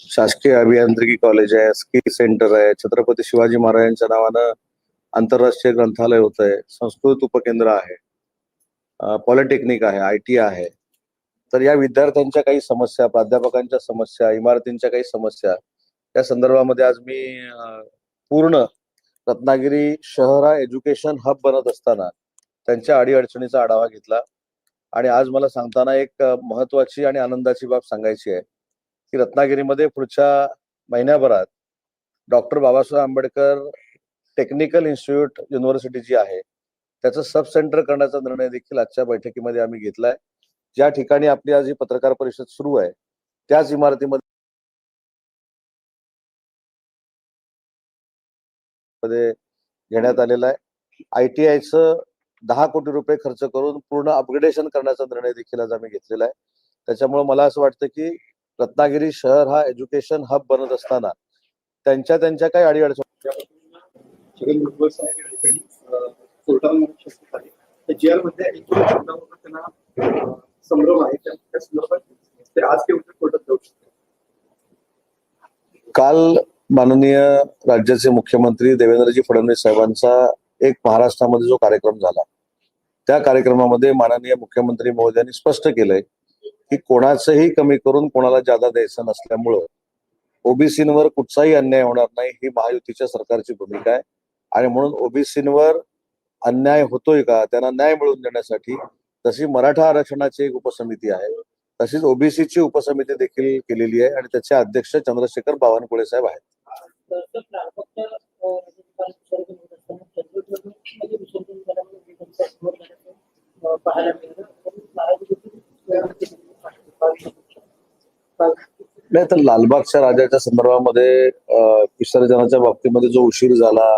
शासकीय अभियांत्रिकी कॉलेज आहे स्किल सेंटर आहे छत्रपती शिवाजी महाराजांच्या नावानं आंतरराष्ट्रीय ग्रंथालय होत आहे संस्कृत उपकेंद्र आहे पॉलिटेक्निक आहे आय टी आहे. तर या विद्यार्थ्यांच्या काही समस्या प्राध्यापकांच्या समस्या इमारतींच्या काही समस्या या संदर्भामध्ये आज मी पूर्ण रत्नागिरी शहर हा एज्युकेशन हब बनत असताना त्यांच्या अडीअडचणीचा आढावा घेतला. आणि आज मला सांगताना एक महत्वाची आणि आनंदाची बाब सांगायची आहे. की रत्नागिरीमध्ये पुढच्या महिन्याभरात doctor Babasaheb Ambedkar technical institute university जी आहे. त्याचं सब सेंटर करण्याचा निर्णय देखील आजच्या बैठकीमध्ये आम्ही घेतलाय. ज्या ठिकाणी आपली आज ही पत्रकार परिषद सुरू आहे त्याच इमारतीमध्ये मध्ये घेण्यात आलेला आहे. आय टी आयचं दहा कोटी रुपये खर्च करून पूर्ण अपग्रेडेशन करण्याचा निर्णय देखील आज आम्ही घेतलेला आहे. त्याच्यामुळे मला असं वाटतं की रत्नागिरी शहर हा एज्युकेशन हब बनत असताना त्यांच्या त्यांच्या काही अडीअडचणी छगन भुजबळ साहेब या ठिकाणी अं, कोर्टाला म्हणू शकत आहे तर जी आरमध्ये एकूण शब्दावर त्यांना अं, संभ्रम आहे त्या त्या संदर्भात ते आज केवळ कोर्टात जाऊ शकते काल माननीय राज्याचे मुख्यमंत्री देवेंद्रजी फडणवीस साहेबांचा एक महाराष्ट्रामध्ये जो कार्यक्रम झाला त्या कार्यक्रमामध्ये माननीय मुख्यमंत्री महोदयांनी स्पष्ट केलंय की कोणाचंही कमी करून कोणाला जादा द्यायचं नसल्यामुळं ओबीसींवर कुठचाही अन्याय होणार नाही ही महायुतीच्या सरकारची भूमिका आहे. आणि म्हणून ओबीसींवर अन्याय होतोय का त्यांना न्याय मिळवून देण्यासाठी तशी मराठा आरक्षणाची एक उपसमिती आहे. तशीच ओबीसीची उपसमिती देखील केलेली आहे आणि त्याचे अध्यक्ष चंद्रशेखर बावनकुळे साहेब आहेत. पाहायला मिळालं. नाही तर लालबागच्या राजाच्या संदर्भामध्ये विसर्जनाच्या बाबतीमध्ये जो उशीर झाला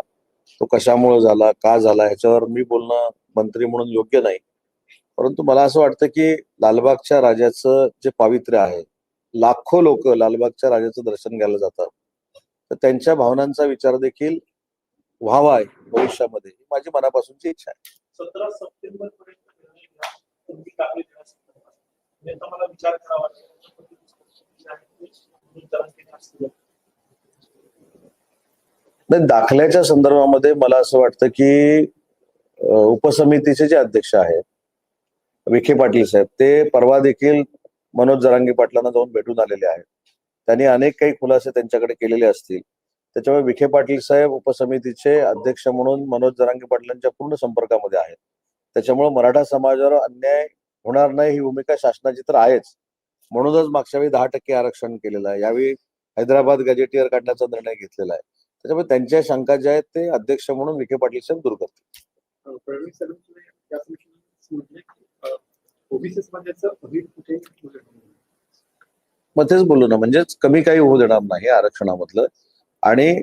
तो कशामुळे झाला का झाला ह्याच्यावर मी बोलणं मंत्री म्हणून योग्य नाही. परंतु मला असं वाटतं की लालबागच्या राजाचं जे पावित्र्य आहे लाखो लोक लालबागच्या राजाचं दर्शन घ्यायला जातात. तर त्यांच्या भावनांचा विचार देखील व्हावा भविष्यामध्ये. ही माझी मनापासूनची इच्छा आहे. सतरा सप्टेंबर पर्यंत नेता मला विचार करावा नाही दाखल्याच्या संदर्भामध्ये मला असं वाटतं की उपसमितीचे जे अध्यक्ष आहेत विखे पाटील साहेब ते परवा देखील मनोज जरांगे पाटलांना जाऊन भेटून आलेले आहेत. त्यांनी अनेक काही खुलासे त्यांच्याकडे केलेले असतील. त्याच्यामुळे विखे पाटील साहेब उपसमितीचे अध्यक्ष म्हणून मनोज जरांगे पाटलांच्या पूर्ण संपर्कामध्ये आहेत. त्याच्यामुळे मराठा समाजावर अन्याय होणार नाही ही भूमिका शासनाची तर आहेच. म्हणूनच मागच्या वेळी दहा टक्के आरक्षण केलेलं आहे. यावेळी हैदराबाद गॅजेटियर काढण्याचा निर्णय घेतलेला आहे. त्याच्यामुळे त्यांच्या शंका ज्या आहेत ते अध्यक्ष म्हणून विखे पाटील साहेब दूर करतील. कुठे मग तेच बोललो ना म्हणजेच कमी काही होऊ देणार नाही आरक्षणामधलं. आणि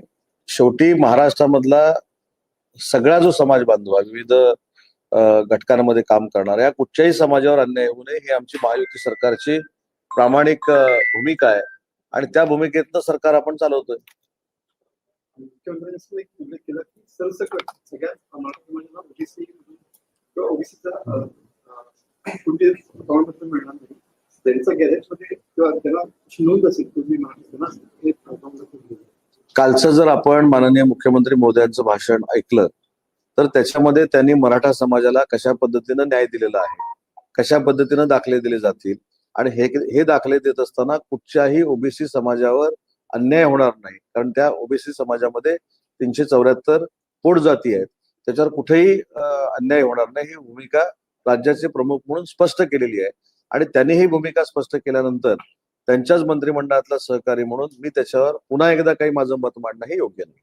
शेवटी महाराष्ट्रामधला सगळा जो समाज बांधव आहे विविध घटकांमध्ये काम करणाऱ्या कुठच्याही समाजावर अन्याय होऊ नये ही आमची महायुती सरकारची प्रामाणिक भूमिका आहे. आणि त्या भूमिकेतनं सरकार आपण चालवतोय. कालचं जर आपण माननीय मुख्यमंत्री मोदयांचं भाषण ऐकलं तर त्याच्यामध्ये त्यांनी मराठा समाजाला कशा पद्धतीनं न्याय दिलेला आहे कशा पद्धतीनं दाखले दिले जातील आणि हे हे दाखले देत असताना कुठच्याही ओबीसी समाजावर अन्याय होणार नाही. कारण त्या ओबीसी समाजामध्ये तीनशे चौऱ्याहत्तर पोट जाती आहेत. त्याच्यावर कुठेही अन्याय होणार नाही. ही भूमिका राज्याचे प्रमुख म्हणून स्पष्ट केलेली आहे. आणि त्यांनी ही भूमिका स्पष्ट केल्यानंतर त्यांच्याच मंत्रिमंडळातला सहकारी म्हणून मी त्याच्यावर पुन्हा एकदा काही माझं मत मांडणं हे योग्य नाही.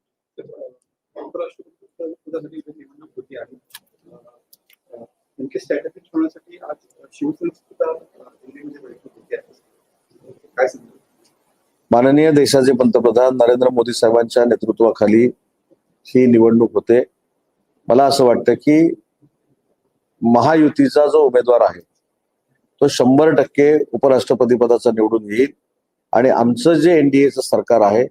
होती आहे होण्यासाठी आज शिवसेना सुद्धा दिल्लीमध्ये बैठक होती. आहे काय सांगतो माननीय देशाचे पंतप्रधान नरेंद्र मोदी साहेबांच्या नेतृत्वाखाली ही निवडणूक होते. मला असं वाटतं की महायुतीचा जो उमेदवार आहे तो शंभर टक्के उपराष्ट्रपती पदाचा निवडून येईल. आणि आमचं जे एनडीएचं सरकार आहे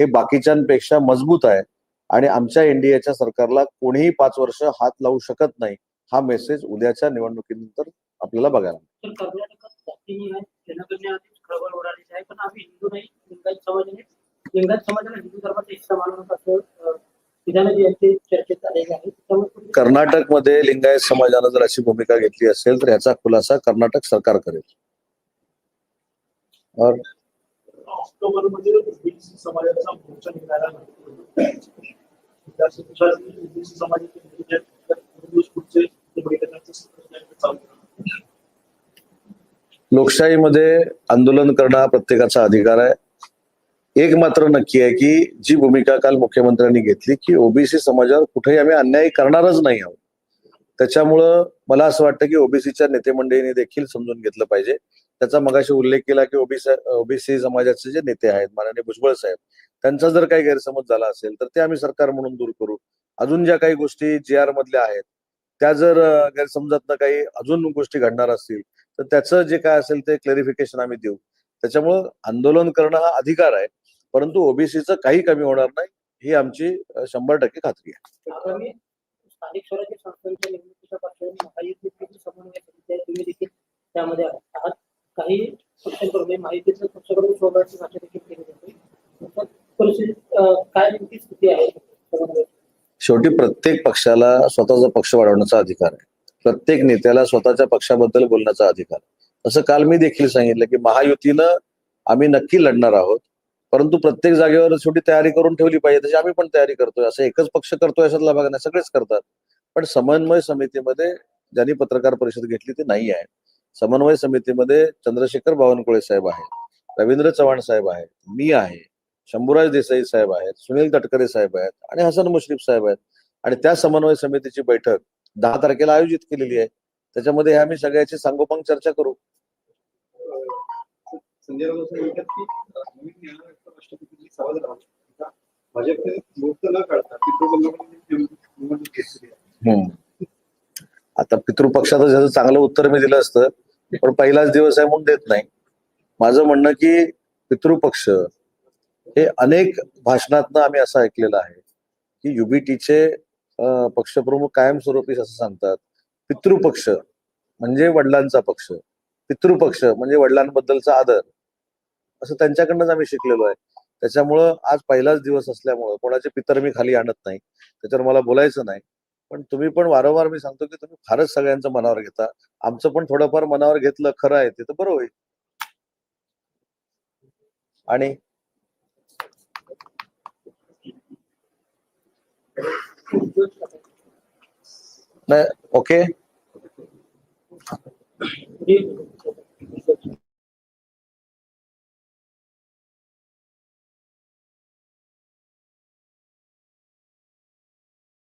हे बाकीच्यांपेक्षा मजबूत आहे. आणि आमच्या एनडीएच्या सरकारला कोणीही पाच वर्ष हात लावू शकत नाही हा मेसेज उद्याच्या निवडणुकीनंतर आपल्याला बघायला हिंदू नाही लिंगायत समाजानं जर अशी भूमिका घेतली असेल तर याचा खुलासा कर्नाटक सरकार करेल. और ऑक्टोबरमध्ये ओबीसी समाजाचा मोर्चा ओबीसी समाजाचे पुढचे लोकशाहीमध्ये आंदोलन करणं हा प्रत्येकाचा अधिकार आहे. एक मात्र नक्की आहे की जी भूमिका काल मुख्यमंत्र्यांनी घेतली की ओबीसी समाजावर कुठेही आम्ही अन्याय करणारच नाही आहोत. त्याच्यामुळं मला असं वाटतं की ओबीसीच्या नेते मंडळींनी देखील समजून घेतलं पाहिजे. त्याचा मगाशी उल्लेख केला की ओबीसी ओबीसी समाजाचे जे नेते आहेत माननीय भुजबळ साहेब त्यांचा जर काही गैरसमज झाला असेल तर ते आम्ही सरकार म्हणून दूर करू. अजून ज्या काही गोष्टी जी आर मधल्या आहेत त्या जर गैरसमजात गैरसमजातनं काही अजून गोष्टी घडणार असतील तर त्याचं जे काय असेल ते क्लेरिफिकेशन आम्ही देऊ. त्याच्यामुळं आंदोलन करणं हा अधिकार आहे परंतु ओबीसीचं काही कमी होणार नाही ही आमची शंभर टक्के खात्री आहे. स्थानिक स्वराज्य संस्थांच्या निवडणुकीच्या पार्श्वभूमीवर महायुतीतील समन्वय समिती आहे तुम्ही देखील त्यामध्ये आहात. काही पक्षांकडून माहितीचं पक्षाकडून शोधाची भाषा देखील केली जाते. परिस्थिती काय नेमकी स्थिती आहे? शेवटी प्रत्येक पक्षाला स्वतःचा पक्ष वाढवण्याचा अधिकार आहे. प्रत्येक नेत्याला स्वतःच्या पक्षाबद्दल बोलण्याचा अधिकार असं काल मी देखील सांगितलं की महायुतीनं आम्ही नक्की लढणार आहोत परंतु प्रत्येक जागेवर शेवटी तयारी करून ठेवली पाहिजे तशी आम्ही पण तयारी करतोय. असं एकच पक्ष करतोय अशातला भाग नाही सगळेच करतात. पण समन्वय समितीमध्ये ज्यांनी पत्रकार परिषद घेतली ती नाही आहे. समन्वय समितीमध्ये चंद्रशेखर बावनकुळे साहेब आहेत रवींद्र चव्हाण साहेब आहेत मी आहे शंभूराज देसाई साहेब आहेत सुनील तटकरे साहेब आहेत आणि हसन मुश्रीफ साहेब आहेत. आणि त्या समन्वय समितीची बैठक दहा तारखेला आयोजित केलेली आहे. त्याच्यामध्ये आम्ही सगळ्याची सांगोपांग चर्चा करू. आता पितृपक्षाचं ज्याचं चांगलं उत्तर मी दिलं असतं पण पहिलाच दिवस आहे म्हणून देत नाही. माझं म्हणणं की पितृपक्ष हे अनेक भाषणातनं आम्ही असं ऐकलेलं आहे की युबीटीचे पक्षप्रमुख कायमस्वरूपी असं सांगतात पितृपक्ष म्हणजे वडिलांचा पक्ष पितृपक्ष म्हणजे वडिलांबद्दलचा आदर. असं त्यांच्याकडनंच आम्ही शिकलेलो आहे. त्याच्यामुळं आज पहिलाच दिवस असल्यामुळं कोणाचे पितर मी खाली आणत नाही. त्याच्यावर मला बोलायचं नाही. पण तुम्ही पण वारंवार मी सांगतो की तुम्ही फारच सगळ्यांचं मनावर घेता. आमचं पण थोडंफार मनावर घेतलं खरं आहे ते तर बरं होईल आणि? नाही ओके?